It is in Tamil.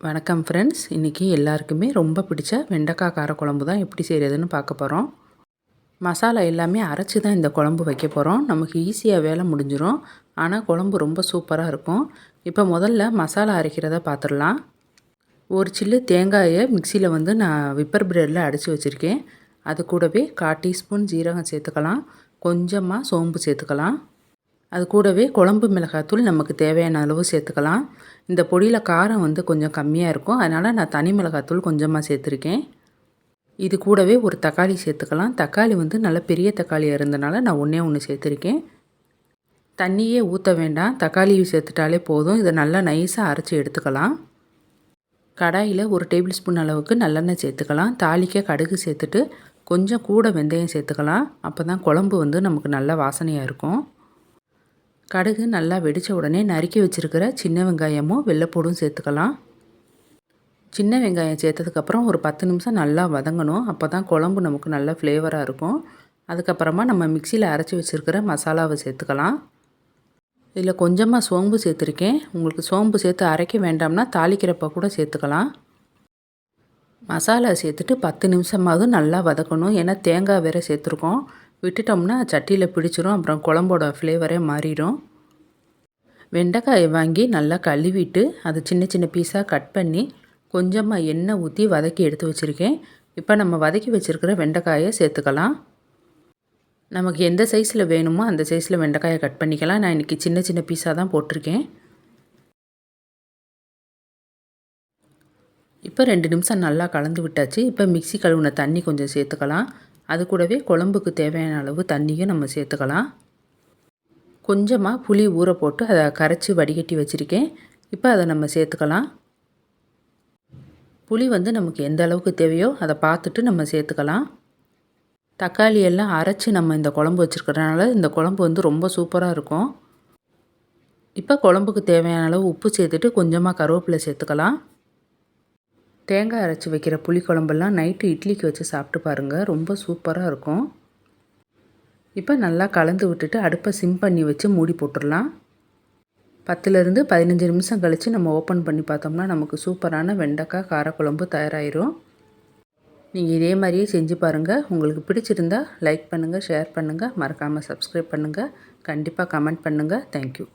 வணக்கம் ஃப்ரெண்ட்ஸ் இன்றைக்கி எல்லாருக்குமே ரொம்ப பிடிச்ச வெண்டைக்காய் காரக்குழம்பு தான் எப்படி செய்கிறதுன்னு பார்க்க போகிறோம் மசாலா எல்லாமே அரைச்சி தான் இந்த குழம்பு வைக்க போகிறோம் நமக்கு ஈஸியாக வேலை முடிஞ்சிடும் ஆனால் குழம்பு ரொம்ப சூப்பராக இருக்கும். இப்போ முதல்ல மசாலா அரைக்கிறத பார்த்துடலாம் ஒரு சில்லு தேங்காயை மிக்சியில் வந்து நான் விப்பர் பிரெட்டில் அடித்து வச்சுருக்கேன். அது கூடவே கால் டீஸ்பூன் ஜீரகம் சேர்த்துக்கலாம். கொஞ்சமாக சோம்பு சேர்த்துக்கலாம். அது கூடவே குழம்பு மிளகாத்தூள் நமக்கு தேவையான அளவு சேர்த்துக்கலாம். இந்த பொடியில் காரம் வந்து கொஞ்சம் கம்மியாக இருக்கும். அதனால் நான் தனி மிளகாத்தூள் கொஞ்சமாக சேர்த்துருக்கேன். இது கூடவே ஒரு தக்காளி சேர்த்துக்கலாம். தக்காளி வந்து நல்ல பெரிய தக்காளியாக இருந்தனால நான் ஒன்றே ஒன்று சேர்த்துருக்கேன். தண்ணியே ஊற்ற வேண்டாம். தக்காளி சேர்த்துட்டாலே போதும். இதை நல்லா நைஸாக அரைச்சி எடுத்துக்கலாம். கடாயில் ஒரு டேபிள் ஸ்பூன் அளவுக்கு நல்லெண்ணெய் சேர்த்துக்கலாம். தாளிக்க கடுகு சேர்த்துட்டு கொஞ்சம் கூட வெந்தயம் சேர்த்துக்கலாம். அப்போ தான் குழம்பு வந்து நமக்கு நல்ல வாசனையாக இருக்கும். கடுகு நல்லா வெடித்த உடனே நறுக்கி வச்சுருக்கிற சின்ன வெங்காயமும் வெள்ளைப்பூடும் சேர்த்துக்கலாம். சின்ன வெங்காயம் சேர்த்ததுக்கப்புறம் ஒரு பத்து நிமிஷம் நல்லா வதங்கணும். அப்போ தான் குழம்பு நமக்கு நல்ல ஃப்ளேவராக இருக்கும். அதுக்கப்புறமா நம்ம மிக்சியில் அரைச்சி வச்சுருக்கிற மசாலாவை சேர்த்துக்கலாம். இதில் கொஞ்சமாக சோம்பு சேர்த்துருக்கேன். உங்களுக்கு சோம்பு சேர்த்து அரைக்க வேண்டாம்னா தாளிக்கிறப்ப கூட சேர்த்துக்கலாம். மசாலா சேர்த்துட்டு பத்து நிமிஷமாவது நல்லா வதக்கணும். ஏன்னா தேங்காய் வேறு சேர்த்துருக்கோம். விட்டுட்டோம்னா சட்டியில் பிடிச்சிரும். அப்புறம் குழம்போட ஃப்ளேவரே மாறிடும் வெண்டைக்காயை வாங்கி நல்லா கழுவிட்டு அதை சின்ன சின்ன பீஸாக கட் பண்ணி கொஞ்சமாக எண்ணெய் ஊற்றி வதக்கி எடுத்து வச்சுருக்கேன். இப்போ நம்ம வதக்கி வச்சுருக்கிற வெண்டைக்காயை சேர்த்துக்கலாம். நமக்கு எந்த சைஸில் வேணுமோ அந்த சைஸில் வெண்டைக்காயை கட் பண்ணிக்கலாம். நான் இன்றைக்கி சின்ன சின்ன பீஸாக தான் போட்டிருக்கேன். இப்போ ரெண்டு நிமிஷம் நல்லா கலந்து விட்டாச்சு. இப்போ மிக்சி கழுவுன தண்ணி கொஞ்சம் சேர்த்துக்கலாம். அது கூடவே குழம்புக்கு தேவையான அளவு தண்ணியும் நம்ம சேர்த்துக்கலாம். கொஞ்சமாக புளி ஊற போட்டு அதை கரைச்சி வடிகட்டி வச்சுருக்கேன். இப்போ அதை நம்ம சேர்த்துக்கலாம். புளி வந்து நமக்கு எந்த அளவுக்கு தேவையோ அதை பார்த்துட்டு நம்ம சேர்த்துக்கலாம். தக்காளி எல்லாம் அரைச்சி நம்ம இந்த குழம்பு வச்சுருக்கிறதுனால இந்த குழம்பு வந்து ரொம்ப சூப்பராக இருக்கும். இப்போ குழம்புக்கு தேவையான அளவு உப்பு சேர்த்துட்டு கொஞ்சமாக கருவேப்பிலை சேர்த்துக்கலாம். தேங்காய் அரைச்சி வைக்கிற புளிக்குழம்பெல்லாம் நைட்டு இட்லிக்கு வச்சு சாப்பிட்டு பாருங்கள் ரொம்ப சூப்பராக இருக்கும். இப்போ நல்லா கலந்து விட்டுட்டு அடுப்பை சிம் பண்ணி வச்சு மூடி போட்டுடலாம். பத்துலேருந்து பதினஞ்சு நிமிஷம் கழித்து நம்ம ஓப்பன் பண்ணி பார்த்தோம்னா நமக்கு சூப்பரான வெண்டைக்காய் காரக்குழம்பு தயாராகிரும் நீங்கள் இதே மாதிரியே செஞ்சு பாருங்கள் உங்களுக்கு பிடிச்சிருந்தா லைக் பண்ணுங்கள் ஷேர் பண்ணுங்கள் மறக்காமல் சப்ஸ்கிரைப் பண்ணுங்கள் கண்டிப்பாக கமெண்ட் பண்ணுங்கள் தேங்க்யூ